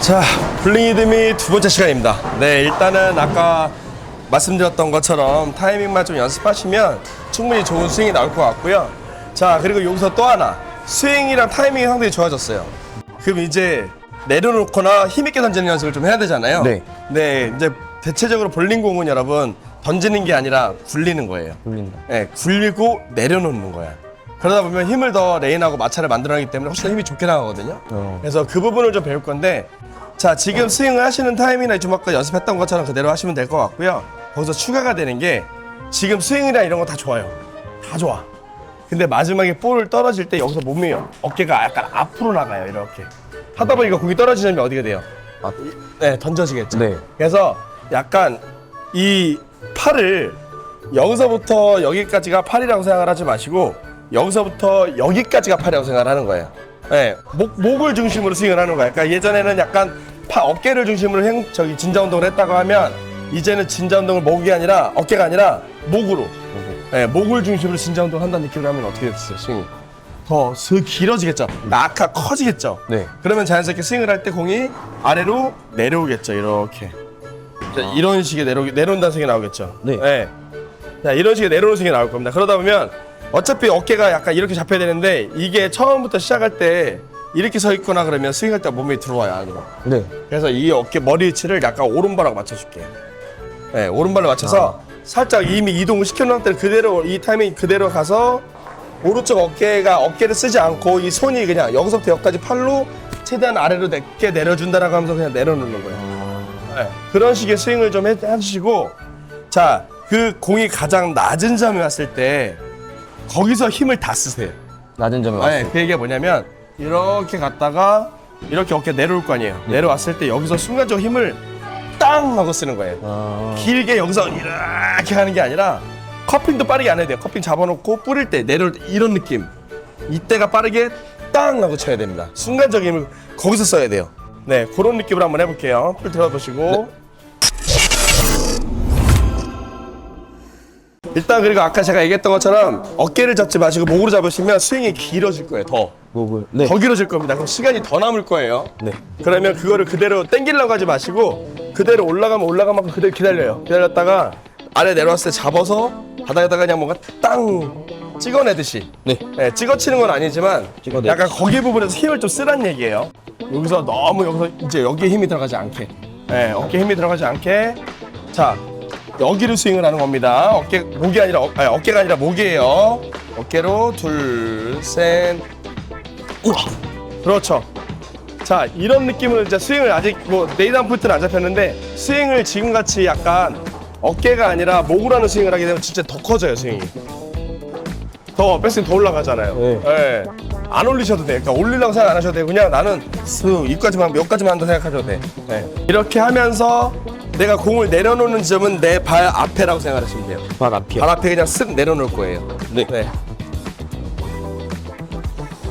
자, 블링이드미 두 번째 시간입니다. 네, 일단은 아까 말씀드렸던 것처럼 타이밍만 좀 연습하시면 충분히 좋은 스윙이 나올 것 같고요. 자, 그리고 여기서 또 하나. 스윙이랑 타이밍이 상당히 좋아졌어요. 그럼 이제 내려놓거나 힘있게 던지는 연습을 좀 해야 되잖아요. 네. 네, 이제 대체적으로 볼링 공은 여러분 던지는 게 아니라 굴리는 거예요. 굴린다. 네, 굴리고 내려놓는 거야. 그러다 보면 힘을 더 레인하고 마찰을 만들어내기 때문에 훨씬 더 힘이 좋게 나가거든요. 어. 그래서 그 부분을 좀 배울 건데, 자 지금 스윙을 하시는 타임이나 좀 아까 연습했던 것처럼 그대로 하시면 될 것 같고요. 거기서 추가가 되는 게 지금 스윙이나 이런 거 다 좋아요. 다 좋아. 근데 마지막에 볼을 떨어질 때 여기서 몸이 어깨가 약간 앞으로 나가요. 이렇게 하다 보니까 공이 떨어지면 어디가 돼요? 아, 네, 던져지겠죠. 네. 그래서 약간 이 팔을 여기서부터 여기까지가 팔이라고 생각을 하지 마시고 여기서부터 여기까지가 팔이라고 생각을 하는 거예요. 네, 목, 목을 중심으로 스윙을 하는 거예요. 그러니까 예전에는 약간 파, 어깨를 중심으로 행, 저기 진자 운동을 했다고 하면 이제는 진자 운동을 목이 아니라 어깨가 아니라 목으로 네, 목을 중심으로 진자 운동을 한다는 느낌을 하면 어떻게 됐어요, 스윙이? 더슥 길어지겠죠. 낙하 커지겠죠. 네. 그러면 자연스럽게 스윙을 할 때 공이 아래로 내려오겠죠. 이렇게. 자, 이런 식의 내려 내려온다는 스윙이 나오겠죠. 네. 자, 이런 식의 내려오는 스윙이 나올 겁니다. 그러다 보면 어차피 어깨가 약간 이렇게 잡혀야 되는데 이게 처음부터 시작할 때 이렇게 서 있거나 그러면 스윙할 때 몸이 들어와요 안으로. 네. 그래서 이 어깨 머리 위치를 약간 오른발하고 맞춰줄게요. 네, 오른발로 맞춰서 살짝 이미 이동을 시켜놓은 때는 그대로 이 타이밍 그대로 가서 오른쪽 어깨가 어깨를 쓰지 않고 이 손이 그냥 여기서부터 여기까지 팔로 최대한 아래로 내게 내려준다라고 하면서 그냥 내려놓는 거예요. 네, 그런 식의 스윙을 좀 해, 하시고 자, 그 공이 가장 낮은 점에 왔을 때 거기서 힘을 다 쓰세요. 낮은 점에 네, 왔어요. 그 얘기가 뭐냐면 이렇게 갔다가 이렇게 어깨 내려올 거 아니에요. 내려왔을 때 여기서 순간적으로 힘을 땅 하고 쓰는 거예요. 아, 길게 여기서 이렇게 하는 게 아니라 커핑도 빠르게 안 해야 돼요. 커핑 잡아놓고 뿌릴 때 내려올 때 이런 느낌. 이때가 빠르게 땅 하고 쳐야 됩니다. 순간적인 힘을 거기서 써야 돼요. 네, 그런 느낌으로 한번 해볼게요. 풀 들어보시고. 일단 그리고 아까 제가 얘기했던 것처럼 어깨를 잡지 마시고 목으로 잡으시면 스윙이 길어질 거예요. 더. 목을. 네. 더 길어질 겁니다. 그럼 시간이 더 남을 거예요. 네. 그러면 그거를 그대로 땡기려고 하지 마시고 그대로 올라가면 올라간 만큼 그대로 기다려요. 기다렸다가 아래 내려왔을 때 잡아서 바닥에다가 그냥 뭔가 땅 찍어내듯이 네. 네, 찍어치는 건 아니지만 찍어내듯이. 약간 거기 부분에서 힘을 좀 쓰란 얘기예요. 여기서 너무 여기서 이제 여기에 힘이 들어가지 않게 네, 어깨에 힘이 들어가지 않게 자 여기를 스윙을 하는 겁니다. 어깨 목이 아니라 어, 아니, 어깨가 아니라 목이에요. 어깨로 둘 셋 우와 그렇죠. 자 이런 느낌으로 이제 스윙을 아직 뭐 네이단 포인트는 안 잡혔는데 스윙을 지금 같이 약간 어깨가 아니라 목으로 하는 스윙을 하게 되면 진짜 더 커져요 스윙이 더 백스윙 더 올라가잖아요 네. 예. 안 올리셔도 돼요 그러니까 올리려고 생각 안 하셔도 되고 그냥 나는 스 이까지만 몇 가지만 한다 생각하셔도 돼 예. 이렇게 하면서 내가 공을 내려놓는 지점은 내 발 앞에라고 생각하시면 돼요 발 앞이요. 발 앞에 그냥 쓱 내려놓을 거예요 네.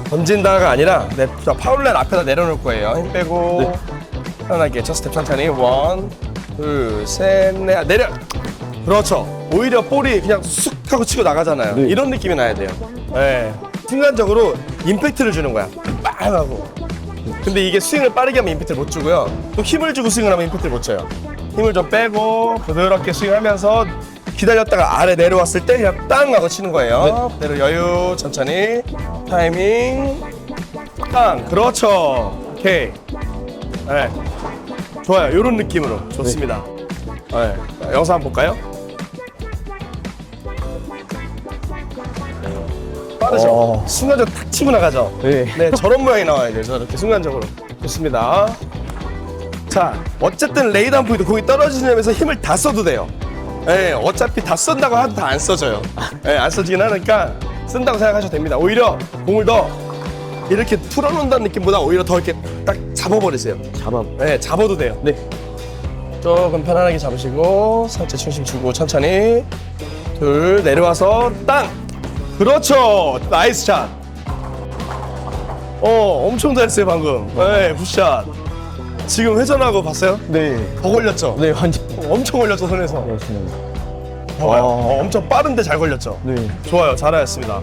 던진다가 아니라 내 파울렛 앞에다 내려놓을 거예요. 힘 빼고 편하게 첫 스텝 천천히 원, 둘, 셋, 넷 내려. 그렇죠. 오히려 볼이 그냥 쑥 하고 치고 나가잖아요. 네. 이런 느낌이 나야 돼요. 네. 순간적으로 임팩트를 주는 거야. 빵 하고. 근데 이게 스윙을 빠르게 하면 임팩트를 못 주고요. 또 힘을 주고 스윙을 하면 임팩트를 못 줘요. 힘을 좀 빼고 부드럽게 스윙하면서 기다렸다가 아래 내려왔을 때 그냥 땅 하고 치는 거예요. 그대로 여유 천천히 타이밍 땅 그렇죠. 오케이. 네. 좋아요. 이런 느낌으로 좋습니다. 네. 자, 영상 한번 볼까요? 빠르죠? 어. 순간적으로 탁 치고 나가죠? 네. 네, 저런 모양이 나와야 돼요. 저렇게 순간적으로. 좋습니다. 자, 어쨌든 레이단 포인트 공이 떨어지면서 힘을 다 써도 돼요. 예, 어차피 다 쓴다고 해도 다 안 써져요. 예, 안 써지긴 하니까 쓴다고 생각하셔도 됩니다. 오히려 공을 더 이렇게 풀어놓는다는 느낌보다 오히려 더 이렇게 딱 잡아버리세요. 잡아. 네, 잡아도 돼요. 네. 조금 편안하게 잡으시고 살짝 중심 주고 천천히 둘 내려와서 땅 그렇죠 나이스 샷 어, 엄청 잘했어요 방금. 네, 굿샷. 지금 회전하고 봤어요? 네. 더 걸렸죠? 네, 완전. 어, 엄청 걸렸죠 손에서. 그렇습니다. 좋아요. 어. 어, 엄청 빠른데 잘 걸렸죠? 네. 좋아요, 잘하셨습니다.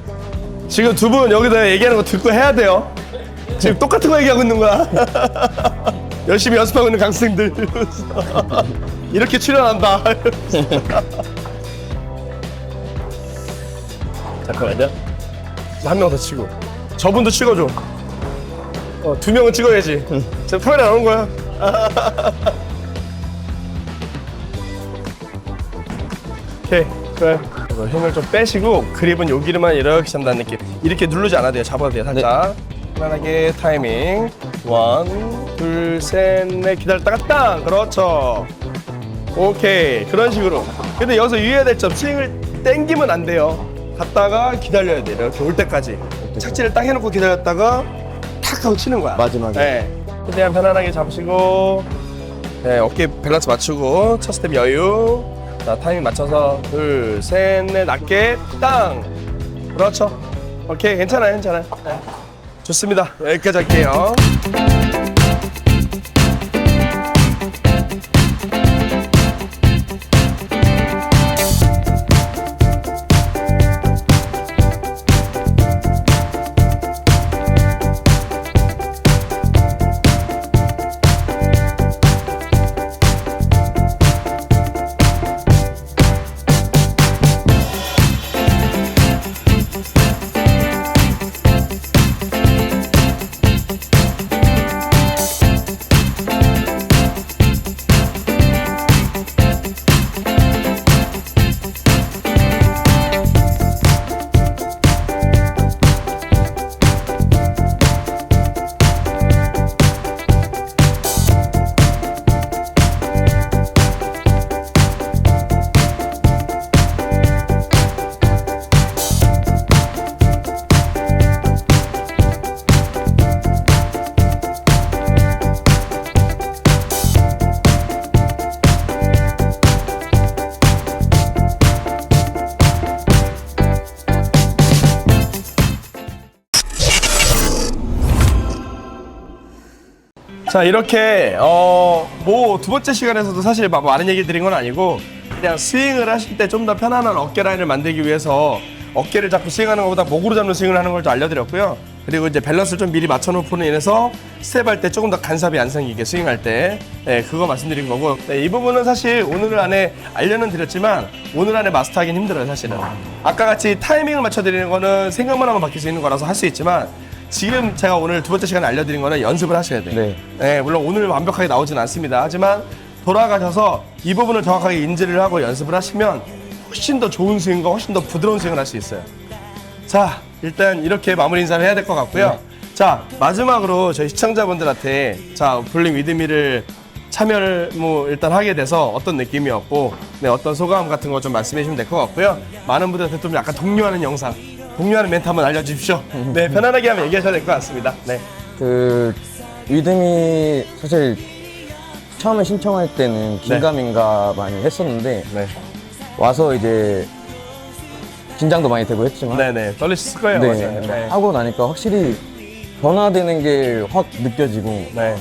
지금 두 분 여기다 얘기하는 거 듣고 해야 돼요. 지금 똑같은 거 얘기하고 있는 거야. 열심히 연습하고 있는 강생들 이렇게 출연한다. 잠깐만요. 한 명 더 치고 저분도 찍어줘. 어, 두 명은 찍어야지. 제 카메라 나오는 거야. 오케이 그래. 이거 힘을 좀 빼시고 그립은 여기로만 이렇게 잡는 느낌. 이렇게 누르지 않아도 돼요. 잡아도 돼요. 살짝. 편안하게 타이밍. 원, 둘, 셋, 넷 기다렸다가 땅. 그렇죠. 오케이 그런 식으로. 근데 여기서 유의해야 될 점 스윙을 땡기면 안 돼요. 갔다가 기다려야 돼요. 이렇게 올 때까지. 착지를 딱 해놓고 기다렸다가 탁 하고 치는 거야. 마지막에. 네. 최대한 편안하게 잡으시고. 네, 어깨 밸런스 맞추고 첫 스텝 여유. 자 타이밍 맞춰서 둘 셋 넷 낮게 땅. 그렇죠. 오케이 괜찮아요 괜찮아요. 네. 좋습니다. 여기까지 할게요 자 이렇게 어 뭐 두 번째 시간에서도 사실 막 많은 얘기 드린 건 아니고 그냥 스윙을 하실 때 좀 더 편안한 어깨 라인을 만들기 위해서 어깨를 잡고 스윙하는 것보다 목으로 잡는 스윙을 하는 걸 좀 알려드렸고요. 그리고 이제 밸런스를 좀 미리 맞춰놓고 인해서 스텝할 때 조금 더 간섭이 안 생기게 스윙할 때 네, 그거 말씀드린 거고 네, 이 부분은 사실 오늘 안에 알려는 드렸지만 오늘 안에 마스터하기는 힘들어요 사실은 아까 같이 타이밍을 맞춰드리는 거는 생각만 하면 바뀔 수 있는 거라서 할 수 있지만 지금 제가 오늘 두 번째 시간에 알려드린 거는 연습을 하셔야 돼요. 네. 네, 물론 오늘 완벽하게 나오진 않습니다. 하지만 돌아가셔서 이 부분을 정확하게 인지를 하고 연습을 하시면 훨씬 더 좋은 스윙과 훨씬 더 부드러운 스윙을 할 수 있어요. 자, 일단 이렇게 마무리 인사를 해야 될 것 같고요. 자, 마지막으로 저희 시청자분들한테 자, 볼링 위드미를 참여를 뭐 일단 하게 돼서 어떤 느낌이었고, 네, 어떤 소감 같은 거 좀 말씀해 주시면 될 것 같고요. 많은 분들한테 좀 약간 독려하는 영상, 독려하는 멘트 한번 알려주십시오. 네, 편안하게 한번 얘기하셔야 될 것 같습니다. 네. 그 위드미 사실 처음에 신청할 때는 긴가민가 많이 했었는데 네. 와서 이제 긴장도 많이 되고 했지만 네네. 떨리셨을 거예요. 네, 맞아요. 네. 하고 나니까 확실히 변화되는 게 확 느껴지고 네.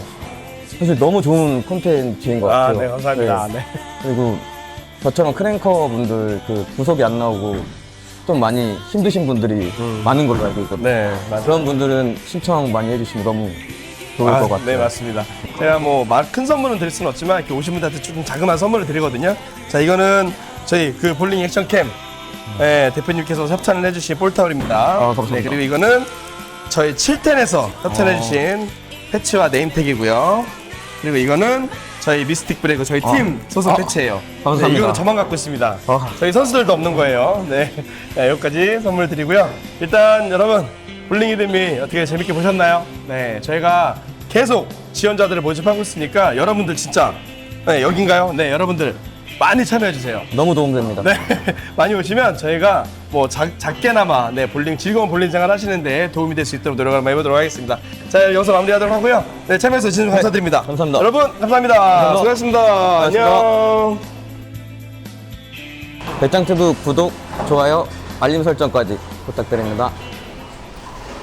사실 너무 좋은 콘텐츠인 것 아, 같아요. 네, 감사합니다. 네. 네. 그리고 저처럼 크랭커 분들 그 구속이 안 나오고 좀 많이 힘드신 분들이 많은 걸로 알고 있거든요. 음. 네, 맞아요. 그런 분들은 신청 많이 해주시면 너무 좋을 아, 것 같아요. 네, 맞습니다. 제가 뭐 큰 선물은 드릴 수는 없지만 이렇게 오신 분들한테 조금 자그마한 선물을 드리거든요. 자, 이거는 저희 그 볼링 액션 캠 네, 대표님께서 협찬을 해주신 볼타올입니다. 아, 감사합니다. 네, 그리고 이거는 저희 7텐에서 협찬해주신 패치와 네임택이고요. 그리고 이거는 저희 미스틱 브레이크 저희 팀 소속 아, 패치예요. 감사합니다. 네, 이거는 저만 갖고 있습니다. 아. 저희 선수들도 없는 거예요. 네, 네 여기까지 선물 드리고요. 일단 여러분 볼링 이듬이 어떻게 재밌게 보셨나요? 네, 저희가 계속 지원자들을 모집하고 있으니까 여러분들 진짜 네, 여긴가요? 네, 여러분들 많이 참여해 주세요. 너무 도움됩니다. 네, 많이 오시면 저희가 뭐 작, 작게나마 네 볼링 즐거운 볼링 생활 하시는데 도움이 될 수 있도록 노력을 한번 해보도록 하겠습니다. 자, 여기서 마무리하도록 하고요. 네, 참여해서 진심 감사드립니다. 감사합니다. 여러분 감사합니다. 수고하셨습니다. 안녕. 배짱TV 구독, 좋아요, 알림 설정까지 부탁드립니다.